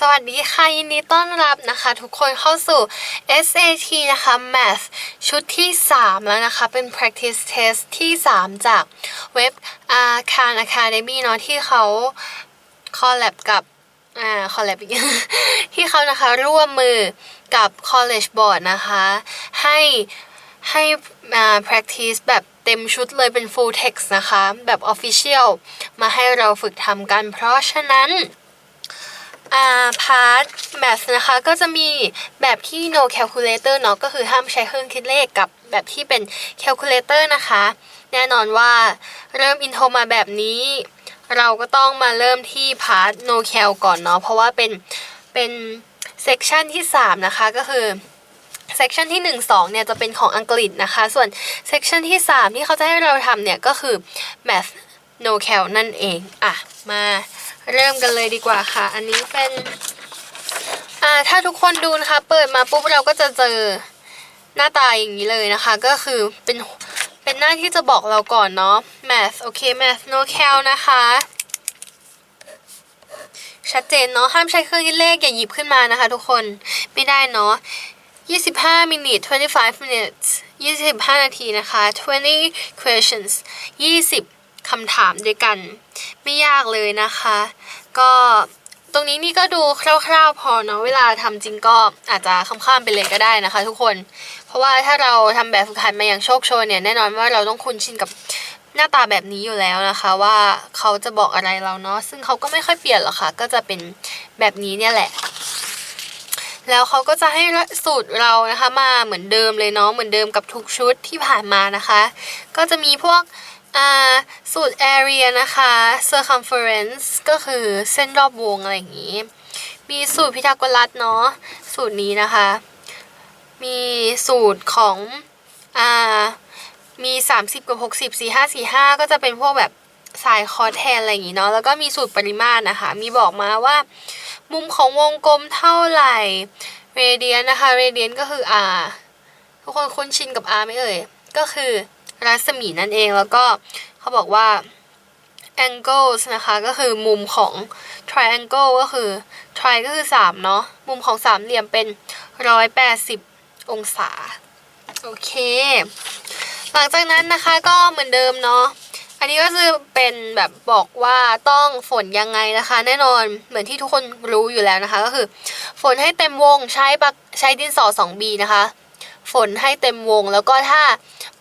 สวัสดีค่ะยินดีต้อนรับนะคะ ทุกคนเข้าสู่ SAT นะคะ Math ชุดที่ 3 แล้วนะคะ เป็น practice test ที่ 3 จากเว็บ a k a n Academy เนาะที่เขา collab กับอ่า collab อีกที่เขานะคะร่วมมือกับ College Board นะคะ ให้ให้มา practice แบบเต็มชุดเลยเป็น full text นะคะ แบบ official มาให้เราฝึกทำกันเพราะฉะนั้น อ่าพาร์ทแมทนะคะ ก็จะมีแบบที่ no calculator เนาะก็คือห้ามใช้เครื่องคิดเลขกับแบบที่เป็น calculator นะคะ แน่นอนว่าเริ่มอินโทรมาแบบนี้ เราก็ต้องมาเริ่มที่พาร์ท no cal ก่อนเนาะเพราะว่าเป็นเป็นเซกชันที่ 3 นะคะก็คือเซกชันที่ 1 2 เนี่ยจะเป็นของอังกฤษนะคะ ส่วนเซกชันที่ 3 ที่เขาจะให้เราทำเนี่ยก็คือ math no cal นั่นเอง อะ มา เริ่มกันเลยดีกว่าค่ะ อันนี้เป็นอ่าถ้าทุกคนดูนะคะ เปิดมาปุ๊บเราก็จะเจอหน้าตาอย่างนี้เลยนะคะ ก็คือเป็นเป็นหน้าที่จะบอกเราก่อนเนาะ math โอเค math no cal นะคะ ชัดเจนเนาะ ห้ามใช้เครื่องคิดเลขอย่าหยิบขึ้นมานะคะทุกคน ไม่ได้เนาะ25 minute 25 minutes 25 นาทีนะคะ 20 questions 20 คำถามด้วยกัน ไม่ยากเลยนะคะ ก็ตรงนี้นี่ก็ดูคร่าวๆพอเนาะเวลาทำจริงก็อาจจะข้ามๆไปเลยก็ได้นะคะ ทุกคน เพราะว่าถ้าเราทำแบบฝึกหัดมาอย่างโชคโชนเนี่ยแน่นอนว่าเราต้องคุ้นชินกับหน้าตาแบบนี้อยู่แล้วนะคะ ว่าเขาจะบอกอะไรเราเนาะซึ่งเขาก็ไม่ค่อยเปลี่ยนหรอกค่ะ ก็จะเป็นแบบนี้เนี่ยแหละ แล้วเขาก็จะให้สูตรเรานะคะ มาเหมือนเดิมเลยเนาะเหมือนเดิมกับทุกชุดที่ผ่านมานะคะ ก็จะมีพวก อ่าสูตร area นะคะ circumference ก็คือเส้นรอบวงอะไรอย่างนี้ มีสูตรพิทาโกรัสเนาะ สูตรนี้นะคะ มีสูตรของอ่ามี 30 กับ 60 45 45 ก็จะเป็นพวกแบบสายคอแทนอะไรอย่างนี้เนาะ แล้วก็มีสูตรปริมาตรนะคะ มีบอกมาว่า มุมของวงกลมเท่าไหร่เรเดียนนะคะ เรเดียนก็คือ r ทุกคนคุ้นชินกับ r ไหมเอ่ย ก็คือ รัศมีนั่นเองแล้วก็เขาบอกว่า angles นะคะก็คือมุมของ triangle ก็คือ tri ก็คือ 3 เนาะมุมของสามเหลี่ยมเป็น 180 องศา โอเค หลังจากนั้นนะคะก็เหมือนเดิมเนาะอันนี้ก็คือเป็นแบบบอกว่าต้องฝนยังไงนะคะ แน่นอนเหมือนที่ทุกคนรู้อยู่แล้วนะคะ ก็คือ ฝนให้เต็มวงใช้ปากใช้ดินสอ 2B นะคะ ฝนให้เต็มวง แล้วก็ถ้า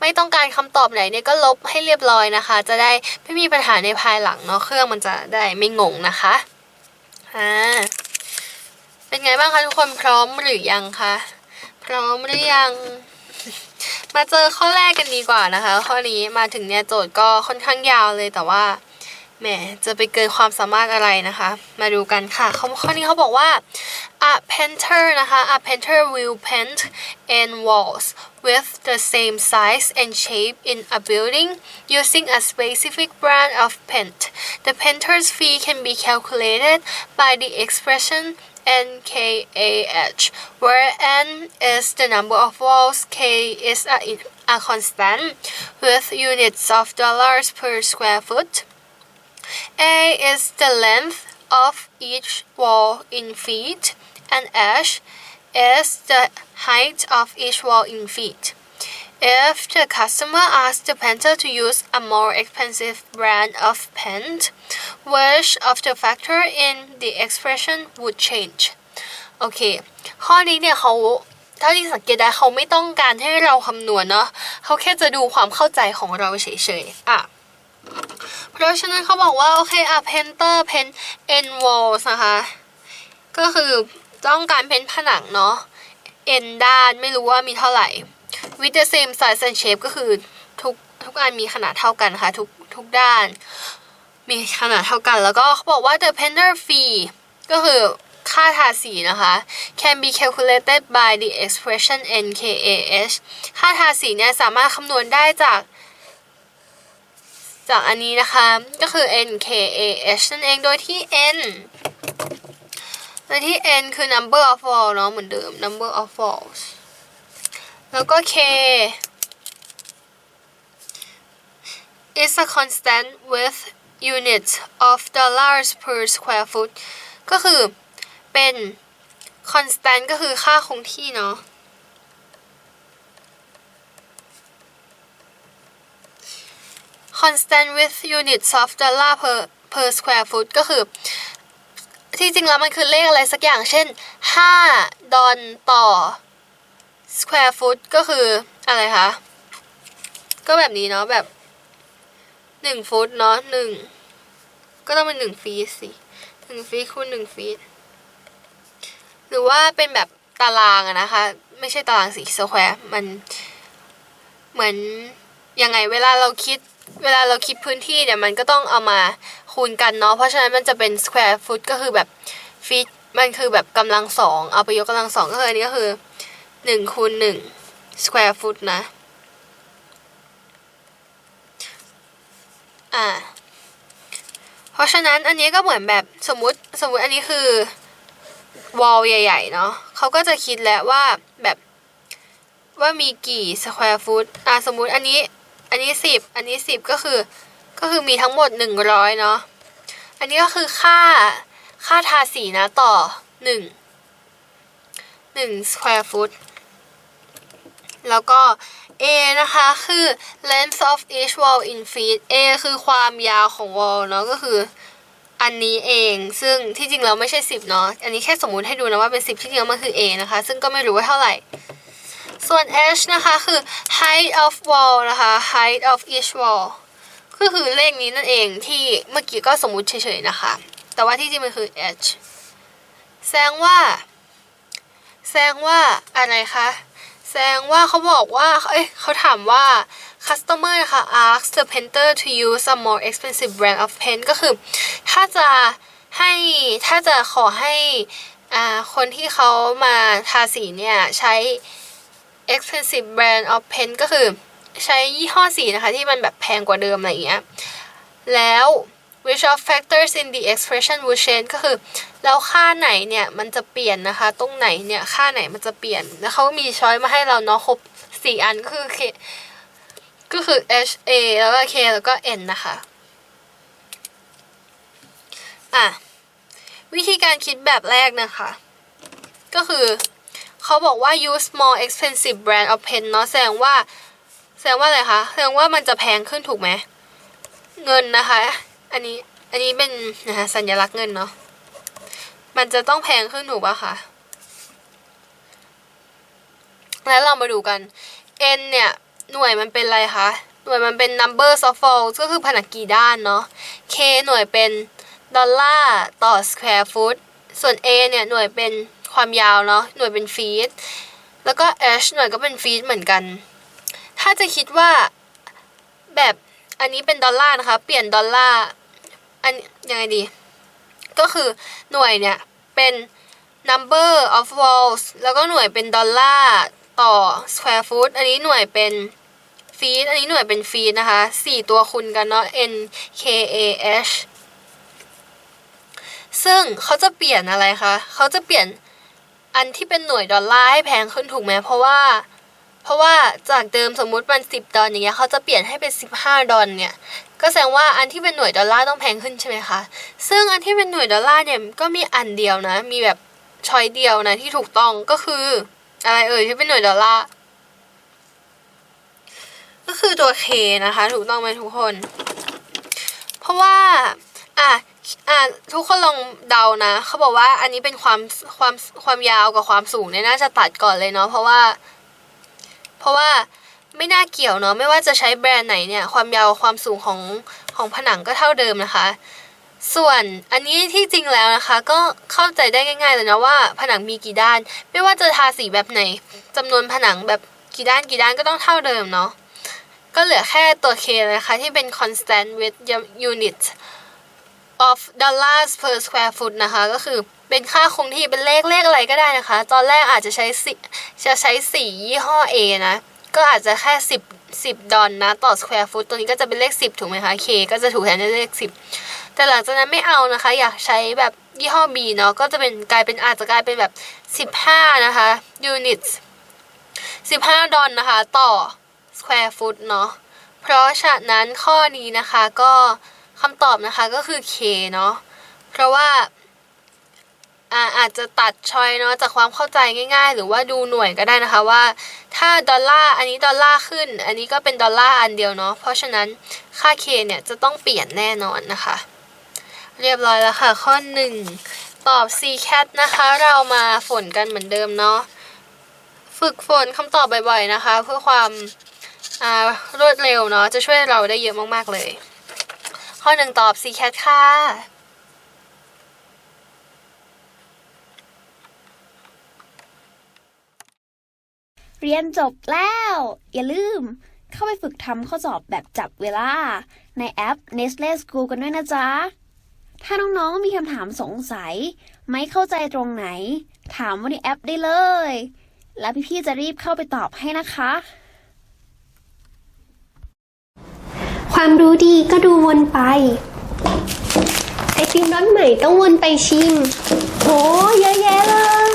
ไม่ต้องการคำตอบไหนเนี่ยก็ลบให้เรียบร้อยนะคะ จะได้ไม่มีปัญหาในภายหลังเนาะเครื่องมันจะได้ไม่งงนะคะอ่าเป็นไงบ้างคะทุกคนพร้อมหรือยังคะพร้อมหรือยัง มาเจอข้อแรกกันดีกว่านะคะ ข้อนี้มาถึงเนี่ยโจทย์ก็ค่อนข้างยาวเลยแต่ว่า แหมจะไปเกินความสามารถอะไรนะคะ มาดูกันค่ะข้อข้อนี้เขาบอกว่า a painter นะคะ a painter will paint in walls with the same size and shape in a building using a specific brand of paint the painter's fee can be calculated by the expression NKAH, where N is the number of walls, K is a, a constant with units of dollars per square foot. A is the length of each wall in feet, and H is the height of each wall in feet. If the customer asks the painter to use a more expensive brand of paint, which of the factor in the expression would change โอเค ข้อนี้เนี่ยเขาเท่าที่สังเกตได้เขาไม่ต้องการให้เราคำนวณเนาะเขาแค่จะดูความเข้าใจของเราเฉยๆ อ่ะ เพราะฉะนั้นเขาบอกว่า โอเคอะ painter paint n walls นะคะ ก็คือต้องการเพ้นผนังเนาะ n ด้านไม่รู้ว่ามีเท่าไหร่ with the same size and shape ก็คือทุกทุกอันมีขนาดเท่ากันค่ะ ทุกทุกด้าน มีขนาดเท่ากัน แล้วก็เขาบอกว่า the painter fee ก็คือค่าทาสีนะคะ can be calculated by the expression NKAH ค่าทาสีเนี่ยสามารถคำนวณได้จาก จากอันนี้นะคะก็คือ n k a h นั่นเองโดยที่ n โดยที่ n คือ number of falls เนาะเหมือนเดิม number of falls แล้วก็ k is a constant with units of dollars per square foot ก็คือเป็น constant ก็คือค่าคงที่เนาะ constant with units of dollar per per square foot ก็คือ ที่จริงแล้วมันคือเลขอะไรสักอย่าง เช่น 5 ดอลต่อ square foot ก็คืออะไรคะ ก็แบบนี้เนาะแบบ 1 ฟุตเนาะหนึ่งก็ต้องเป็น 1 ฟีตสิ1ฟีตคูณ1ฟีตหรือว่าเป็นแบบตารางอะนะคะ ไม่ใช่ตารางสีสแควร์มันเหมือน ยังไงเวลาเราคิดเวลาเราคิดพื้นที่เนี่ยมันก็ต้องเอามาคูณกันเนาะเพราะฉะนั้นมันจะเป็น square foot ก็คือแบบฟีตมันคือแบบกำลังสองเอาไปยกกำลังสองก็คืออันนี้ก็คือหนึ่งคูณหนึ่ง square foot นะอ่าเพราะฉะนั้นอันนี้ก็เหมือนแบบสมมุติสมมุติอันนี้คือวอลใหญ่ ๆ เนาะเขาก็จะคิดแล้วว่าแบบว่ามีกี่สแควร์ฟุตอะสมมุติอันนี้ อันนี้สิบอันนี้สิบก็คือก็คือมีทั้งหมดหนึ่งร้อยเนาะอันนี้ก็คือค่าค่าทาสีนะต่อหนึ่งหนึ่งสแควร์ฟุตแล้วก็ A นะคะคือ length of each wall in feet A คือความยาวของ wall เนาะก็คืออันนี้เอง ซึ่งที่จริงแล้วไม่ใช่ 10 เนาะ อันนี้แค่สมมุติให้ดูนะว่าเป็น 10 ที่จริงแล้วมันคือ A นะคะ ซึ่งก็ไม่รู้ว่าเท่าไหร่ ส่วน H นะคะคือ height of wall นะคะ height of each wall ก็คือเลขนี้นั่นเองที่เมื่อกี้ก็สมมุติเฉยๆนะคะ แต่ว่าที่จริงมันคือ H แสดงว่า แสดงว่าอะไรคะ แสดงว่าเขาบอกว่า เอ้ยเขาถามว่า customer นะคะ ask the painter to use a more expensive brand of paint ก็คือ ถ้าจะให้ถ้าจะขอให้อ่าคนที่เขามาทาสีเนี่ยใช้ expensive brand of paint ก็คือใช้ยี่ห้อสีนะคะ ที่มันแบบแพงกว่าเดิมอะไรอย่างเงี้ย แล้ว which of factors in the expression would change ก็คือ แล้วค่าไหนเนี่ยมันจะเปลี่ยนนะคะ ตรงไหนเนี่ยค่าไหนมันจะเปลี่ยน แล้วเขามีช้อยมาให้เราเนาะครบสี่อันก็คือ K ก็คือ H A แล้วก็ K แล้วก็ N นะคะ อะ วิธีการคิดแบบแรกนะคะ ก็คือ เขาบอกว่า use more expensive brand of pen เนาะแสดงว่าแสดงว่าอะไรคะแสดงว่ามันจะแพงขึ้นถูกไหมเงินนะคะ อันนี้อันนี้เป็นนะคะสัญลักษณ์เงินเนาะมันจะต้องแพงขึ้นถูกปะคะแล้วเรามาดูกัน n เนี่ย หน่วยมันเป็นอะไรคะ หน่วยมันเป็น number of falls ก็คือผนังกี่ด้านเนาะ k หน่วยเป็นดอลลาร์ต่อ square foot ส่วน a เนี่ย หน่วยเป็น ความยาวเนาะหน่วยเป็นฟีตแล้วก็ h หน่วยก็เป็นฟีตเหมือนกัน ถ้าจะคิดว่าแบบอันนี้เป็นดอลลาร์นะคะ เปลี่ยนดอลลาร์อันยังไงดี ก็คือหน่วยเนี่ย เป็น number of walls แล้วก็หน่วยเป็นดอลลาร์ต่อ square foot อันนี้หน่วยเป็นฟีตอันนี้หน่วยเป็นฟีตนะคะสี่ตัวคูณกันเนาะ n k a h ซึ่งเขาจะเปลี่ยนอะไรคะ เขาจะเปลี่ยน อันที่เป็นหน่วยดอลลาร์ให้แพงขึ้นถูกไหมเพราะว่า เพราะว่าจากเดิมสมมุติมันสิบดอลอย่างเงี้ยเขาจะเปลี่ยนให้เป็นสิบห้าดอลเนี่ยก็แสดงว่าอันที่เป็นหน่วยดอลลาร์ต้องแพงขึ้นใช่ไหมคะซึ่งอันที่เป็นหน่วยดอลลาร์เนี่ยก็มีอันเดียวนะ มีแบบช้อยเดียวนะที่ถูกต้องก็คือ อะไรเอ่ยที่เป็นหน่วยดอลลาร์ก็คือตัว K นะคะ ถูกต้องไหมทุกคน เพราะว่า อะทุกคนลองเดานะ เขาบอกว่าอันนี้เป็นความความความยาวกับความสูงเนี่ยน่าจะตัดก่อนเลยเนาะเพราะว่า เพราะว่าไม่น่าเกี่ยวเนาะไม่ว่าจะใช้แบรนด์ไหนเนี่ย ความยาวความสูงของของผนังก็เท่าเดิมนะคะ ส่วนอันนี้ที่จริงแล้วนะคะ ก็เข้าใจได้ง่าย ๆ เลยนะว่า ผนังมีกี่ด้าน ไม่ว่าจะทาสีแบบไหนจำนวนผนังแบบกี่ด้านกี่ด้านก็ต้องเท่าเดิมเนาะก็เหลือแค่ตัว K เลยค่ะที่เป็น constant with unit of dollars per square foot นะคะ ก็คือเป็นค่าคงที่เป็นเลขเลขอะไรก็ได้นะคะ ตอนแรกอาจจะใช้สีจะใช้สียี่ห้อ A นะ ก็อาจจะแค่ 10 10 ดอลนะ ต่อ square foot ตัวนี้ก็จะเป็นเลข 10 ถูกไหมคะ k ก็จะถูกแทนด้วยเลข 10 แต่หลังจากนั้นไม่เอานะคะ อยากใช้แบบยี่ห้อ B เนาะ ก็จะเป็นกลายเป็นอาจจะกลายเป็นแบบ 15 นะคะ units 15 ดอลนะคะ ต่อ square foot เนาะ เพราะฉะนั้นข้อนี้นะคะก็ คำตอบนะคะก็คือ k เนาะเพราะว่าอาจจะตัดชอยเนาะจากความเข้าใจง่าย ๆ หรือว่าดูหน่วยก็ได้นะคะว่า ถ้าดอลลาร์อันนี้ดอลลาร์ขึ้น อันนี้ก็เป็นดอลลาร์อันเดียวเนาะเพราะฉะนั้นค่า k เนี่ยจะต้องเปลี่ยนแน่นอนนะคะ เรียบร้อยแล้วค่ะ ข้อ 1 ตอบ c cat นะคะ เรามาฝนกันเหมือนเดิมเนาะฝึกฝนคำตอบบ่อยๆนะคะ เพื่อความรวดเร็วเนาะจะช่วยเราได้เยอะมากๆเลย ข้อ1ตอบ c cat ค่ะ เรียนจบแล้ว อย่าลืม เข้าไปฝึกทำข้อสอบแบบจับเวลา ในแอป Nestle School กันด้วยนะจ๊ะ ถ้าน้องๆมีคำถามสงสัย ไม่เข้าใจตรงไหน ถามว่าในแอปได้เลย แล้วพี่ๆจะรีบเข้าไปตอบให้นะคะ ความรู้ดีก็ดูวนไป ไอติมรสใหม่ต้องวนไปชิม โห เยอะแยะเลย